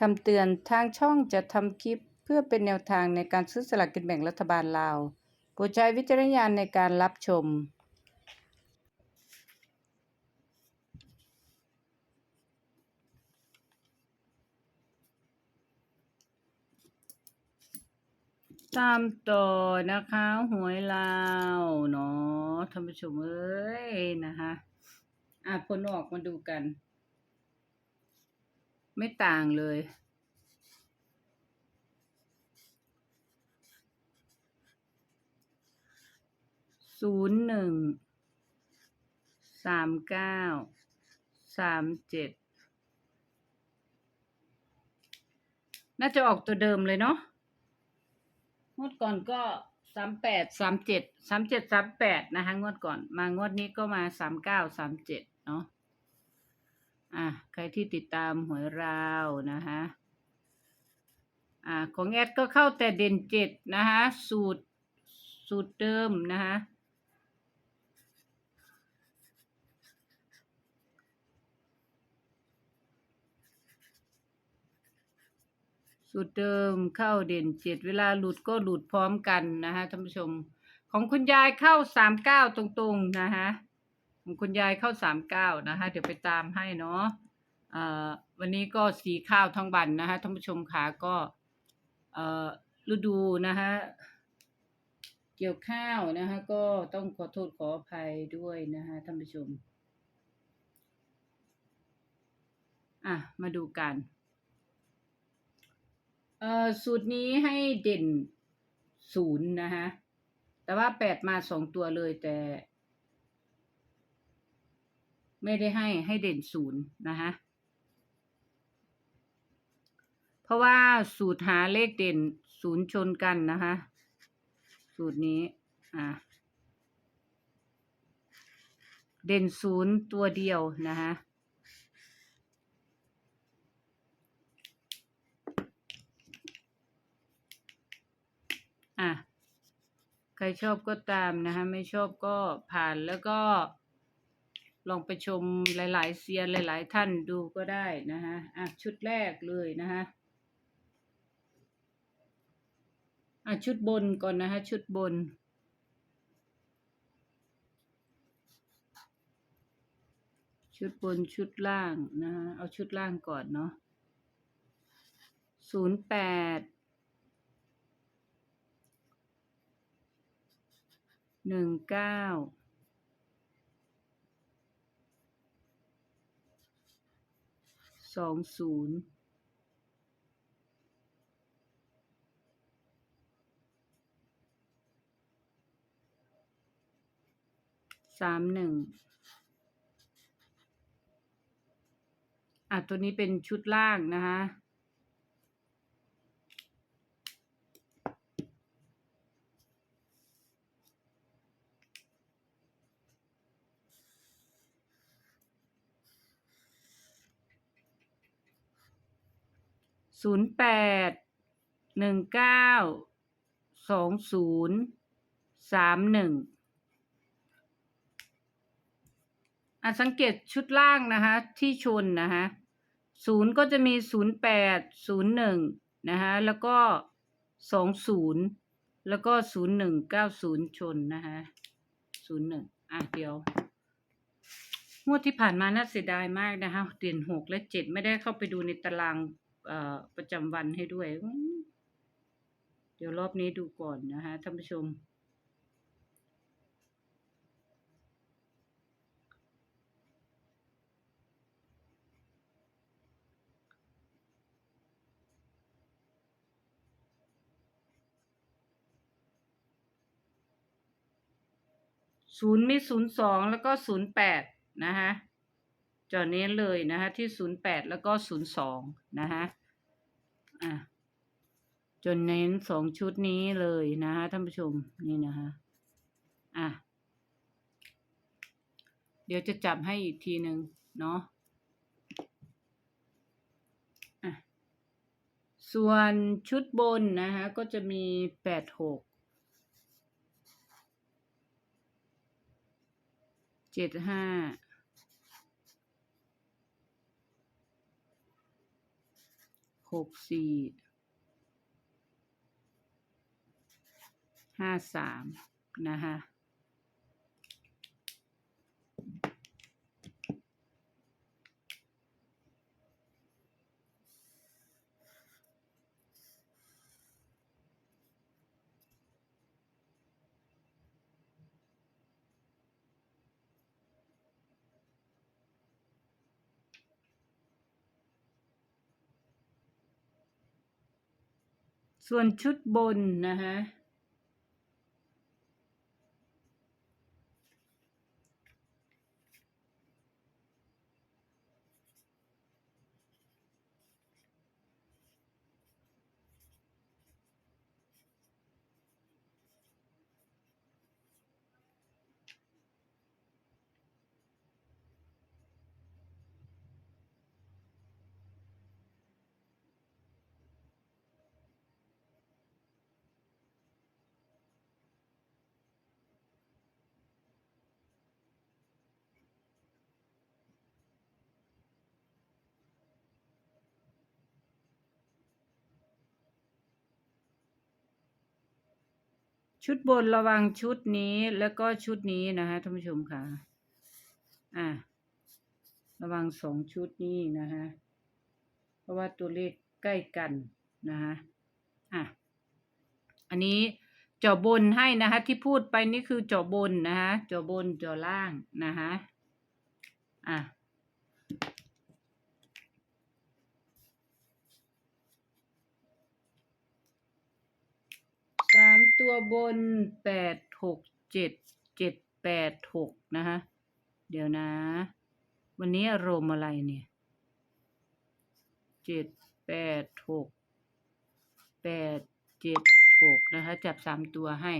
คำเตือนทางช่องจะทำคลิปเพื่อเป็นแนวทางในการซื้อสลากกินแบ่งรัฐบาลลาวโปรดใช้วิจารณญาณในการรับชม ตามต่อนะคะหวยลาวเนาะท่านผู้ชมเอ้ยนะคะอะผลออกมาดูกัน ไม่ต่างเลย ศูนย์หนึ่ง สามเก้า สามเจ็ด น่าจะออกตัวเดิมเลยเนาะงวดก่อนก็สามแปด สามเจ็ด สามเจ็ดสามแปดนะคะงวดก่อน มางวดนี้ก็มาสามเก้า สามเจ็ดเนาะ อะใครที่ติดตามหวยราวนะคะอ่าของแอดก็เข้าแต่เด่นเจ็ดนะคะสูตรสูตรเดิมนะคะสูตรเดิมเข้าเด่นเจ็ดเวลาหลุดก็หลุดพร้อมกันนะคะท่านผู้ชม ของคุณยายเข้าสามเก้าตรงๆนะคะ คุณยายเข้าสามเก้านะคะเดี๋ยวไปตามให้เนาะวันนี้ก็สีข้าวทั้งวันนะคะท่านผู้ชมขาก็ฤดูนะคะเกี่ยวข้าวนะคะ ก็ต้องขอโทษขออภัยด้วยนะคะท่านผู้ชมอะมาดูกันเอ่อสูตรนี้ให้เด่นศูนย์นะคะแต่ว่าแปดมาสองตัวเลยแต่ ไม่ได้ให้ให้เด่นศูนย์นะคะเพราะว่าสูตรหาเลขเด่นศูนย์ชนกันนะคะ สูตรนี้อะเด่นศูนย์ตัวเดียวนะคะอะใครชอบก็ตามนะคะ ไม่ชอบก็ผ่านแล้วก็ ลองไปชมหลาย ๆเซียนหลาย ๆ ท่านดูก็ได้นะคะอะชุดแรกเลยนะคะอะชุดบนก่อนนะคะชุดบนชุดบนชุดล่างนะคะเอาชุดล่างก่อนเนาะศูนย์แปดหนึ่งเก้า สองศูนย์สามหนึ่งอะตัวนี้เป็นชุดล่างนะคะ ศูนย์แปดหนึ่งเก้าสองศูนย์สามหนึ่งอะสังเกตชุดล่างนะคะ ที่ชนนะคะศูนย์ก็จะมีศูนย์แปดศูนย์หนึ่งนะคะแล้วก็สองศูนย์แล้วก็ศูนย์หนึ่งเก้าศูนย์ชนนะคะศูนย์หนึ่งอะเดี๋ยวงวดที่ผ่านมาน่าเสียดายมากนะคะเด่นหกและเจ็ดไม่ได้เข้าไปดูในตาราง ประจำวันให้ด้วย เดี๋ยวรอบนี้ดูก่อนนะคะท่านผู้ชม ศูนย์มีศูนย์สองแล้วก็ศูนย์แปดนะคะ จอนี้เลยนะคะที่ศูนย์แปดแล้วก็ศูนย์สองนะคะอะจนเน้นสองชุดนี้เลยนะคะท่านผู้ชมนี่นะคะอะเดี๋ยวจะจับให้อีกทีหนึ่งเนาะอะส่วนชุดบนนะคะก็จะมีแปดหกเจ็ดห้า หกสี่ห้าสามนะคะ ส่วนชุดบนนะคะ ชุดบนระวังชุดนี้แล้วก็ชุดนี้นะคะท่านผู้ชมค่ะ อะระวังสองชุดนี้นะคะเพราะว่าตัวเลขใกล้กันนะคะอะอันนี้เจาะบนให้นะคะที่พูดไปนี่คือเจาะบนนะคะเจาะบนเจาะล่างนะคะอะ สาม ตัวบนแปดหกเจ็ดเจ็ดแปดหกนะคะเดี๋ยวนะ วันนี้อารมณ์อะไรเนี่ยเจ็ดแปดหกแปดเจ็ดหกนะคะ จับสามตัวให้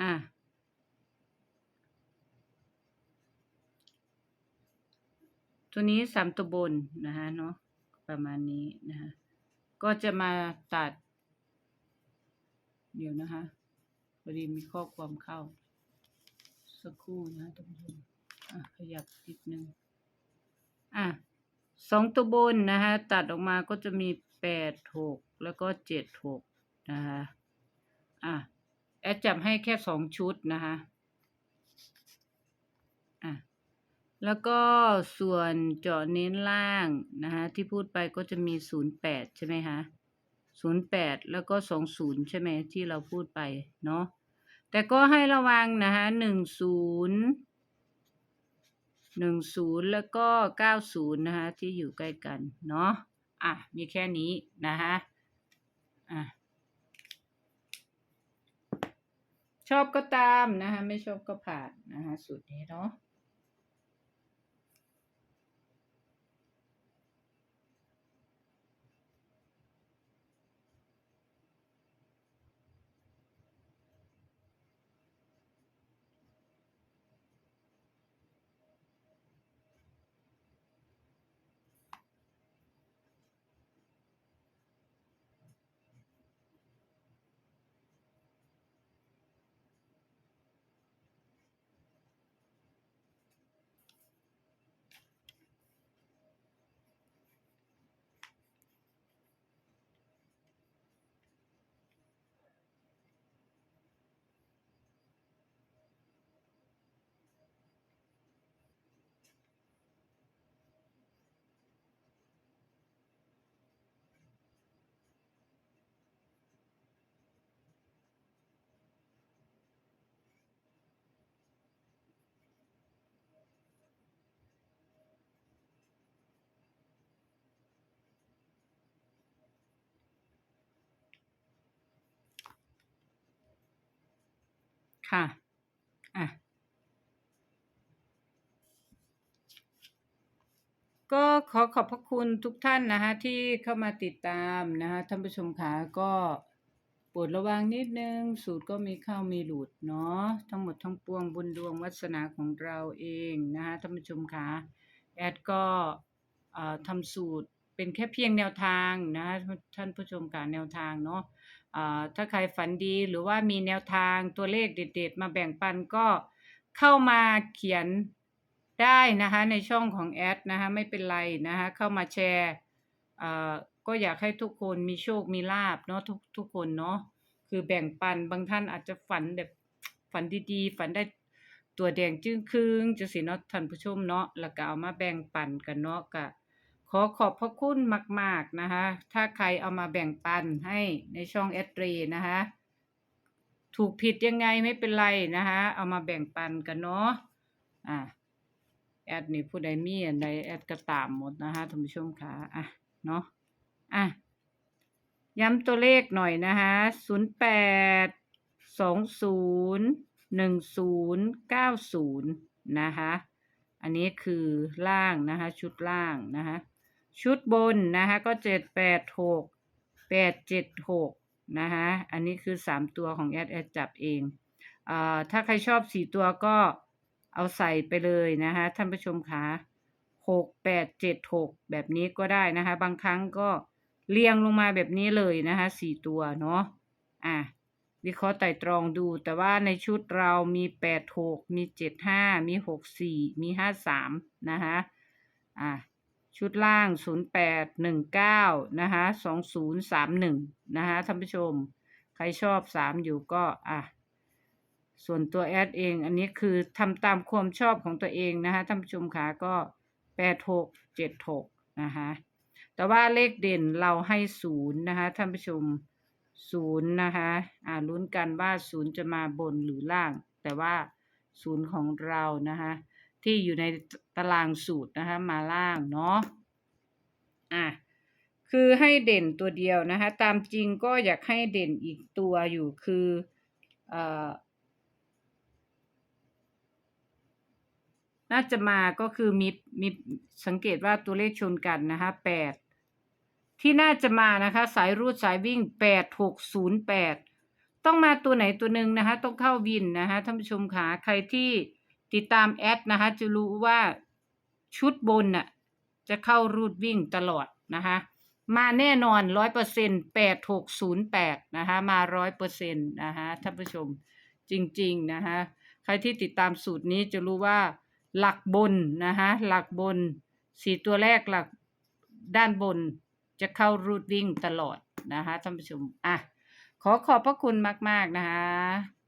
อะตัวนี้สามตัวบนนะคะเนาะประมาณนี้นะคะ ก็จะมาตัด เดี๋ยวนะคะพอดีมีข้อความเข้า สักครู่นะท่านผู้ชมขยับนิดนึงอะสองตัวบนนะคะตัดออกมาก็จะมีแปดหกแล้วก็เจ็ดหกนะคะอะแอดจับให้แค่สองชุดนะคะ แล้วก็ส่วนเจาะเน้นล่างนะคะที่พูดไปก็จะมีศูนย์แปดใช่ไหมคะศูนย์แปดแล้วก็สองศูนย์ใช่ไหมที่เราพูดไปเนาะแต่ก็ให้ระวังนะคะหนึ่งศูนย์หนึ่งศูนย์แล้วก็เก้าศูนย์นะคะที่อยู่ใกล้กันเนาะอะมีแค่นี้นะคะอะชอบก็ตามนะคะไม่ชอบก็ผ่านนะคะสูตรนี้เนาะ ค่ะ อะ ก็ขอขอบพระคุณทุกท่านนะคะที่เข้ามาติดตามนะคะท่านผู้ชมค่ะก็โปรดระวังนิดนึง สูตรก็มีเข้ามีหลุดเนาะทั้งหมดทั้งปวงบุญดวงวัสนาของเราเองนะคะท่านผู้ชมค่ะแอดก็ทำสูตรเป็นแค่เพียงแนวทางนะคะท่านผู้ชมค่ะแนวทางเนาะ ถ้าใครฝันดีหรือว่ามีแนวทางตัวเลขเด็ดๆ มาแบ่งปันก็เข้ามาเขียนได้นะคะในช่องของแอดนะคะไม่เป็นไรนะคะเข้ามาแชร์ก็อยากให้ทุกคนมีโชคมีลาบเนาะทุกทุกคนเนาะคือแบ่งปันบางท่านอาจจะฝันแบบฝันดีๆ ฝันได้ตัวแดงจึ้งครึ่งจะสิเนาะท่านผู้ชมเนาะแล้วก็เอามาแบ่งปันกันเนาะก็ ขอขอบพระคุณมาก ๆ นะคะ ถ้าใครเอามาแบ่งปันให้ในช่องแอดเรนะคะ ถูกผิดยังไงไม่เป็นไรนะคะ เอามาแบ่งปันกันเนาะ อะ แอดนี่ผู้ใดมีอันใดแอดก็ตามหมดนะคะท่านผู้ชมค่ะอะ เนาะ อะ ย้ำตัวเลขหน่อยนะคะศูนย์แปดสองศูนย์หนึ่งศูนย์เก้าศูนย์นะคะ อันนี้คือล่างนะคะ ชุดล่างนะคะ ชุดบนนะคะก็เจ็ดแปดหกแปดเจ็ดหกนะคะอันนี้คือสามตัวของแอดแอดจับเองอ่าถ้าใครชอบสี่ตัวก็เอาใส่ไปเลยนะคะท่านผู้ชมคะหกแปดเจ็ดหกแบบนี้ก็ได้นะคะบางครั้งก็เรียงลงมาแบบนี้เลยนะคะสี่ตัวเนาะอะวิเคราะห์ไต่ตรองดู แต่ว่าในชุดเรามีแปดหกมีเจ็ดห้ามีหกสี่มีห้าสามนะคะอะ ชุดล่าง 0819 นะคะ 2031 นะคะท่านผู้ชม ใครชอบ 3 อยู่ก็ อะ ส่วนตัวแอดเอง อันนี้คือทำตามความชอบของตัวเองนะคะท่านผู้ชมค่ะก็ 8676 นะคะ แต่ว่าเลขเด่นเราให้ 0 นะคะท่านผู้ชม 0 นะคะ อ่าลุ้นกันว่า 0 จะมาบนหรือล่าง แต่ว่า 0 ของเรานะคะ ที่อยู่ในตารางสูตรนะคะมาล่างเนาะอะคือให้เด่นตัวเดียวนะคะ ตามจริงก็อยากให้เด่นอีกตัวอยู่คือเอ่อน่าจะมาก็คือมีมีสังเกตว่าตัวเลขชนกันนะคะแปดที่น่าจะมานะคะ สายรูดสายวิ่งแปดหกศูนย์แปดต้องมาตัวไหนตัวหนึ่งนะคะ ต้องเข้าวินนะคะท่านผู้ชมคะใครที่ ติดตามแอดนะคะ จะรู้ว่าชุดบนน่ะจะเข้ารูดวิ่งตลอดนะคะ มาแน่นอนร้อยเปอร์เซ็นแปดหกศูนย์แปดนะคะ มาร้อยเปอร์เซ็นต์นะคะท่านผู้ชมจริง ๆ นะคะใครที่ติดตามสูตรนี้จะรู้ว่าหลักบนนะคะหลักบนสี่ตัวแรกหลักด้านบนจะเข้ารูดวิ่งตลอดนะคะท่านผู้ชมอะขอขอบพระคุณมาก ๆ นะคะ